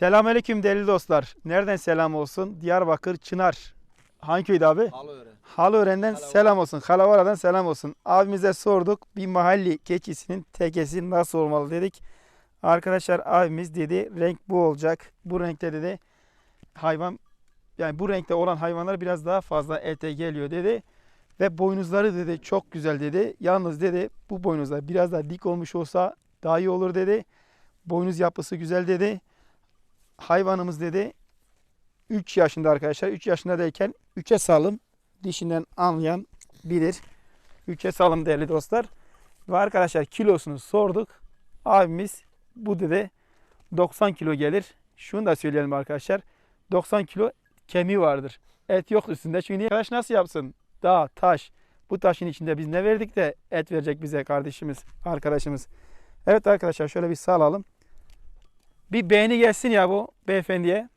Selamünaleyküm değerli dostlar. Nereden selam olsun? Diyarbakır Çınar. Hangi köyde abi? Alıören. Halıören'den Halavara. selam olsun. Halavara'dan selam olsun. Abimize sorduk. Bir mahalli keçisinin tekesi nasıl olmalı dedik. Arkadaşlar abimiz dedi renk bu olacak. Bu renkte dedi hayvan yani bu renkte olan hayvanlar biraz daha fazla ete geliyor dedi. Ve boynuzları dedi çok güzel dedi. Yalnız dedi bu boynuzlar biraz daha dik olmuş olsa daha iyi olur dedi. Boynuz yapısı güzel dedi. Hayvanımız dedi 3 yaşında arkadaşlar. 3 yaşındayken 3'e salım dişinden anlayan bilir. 3'e salım değerli dostlar. Ve arkadaşlar kilosunu sorduk. Abimiz bu dedi 90 kilo gelir. Şunu da söyleyelim arkadaşlar. 90 kilo kemiği vardır. Et yok üstünde. Çünkü? Arkadaş nasıl yapsın? Dağ, taş. Bu taşın içinde biz ne verdik de et verecek bize kardeşimiz, arkadaşımız. Evet arkadaşlar şöyle bir salalım. Bir beğeni gelsin ya bu beyefendiye.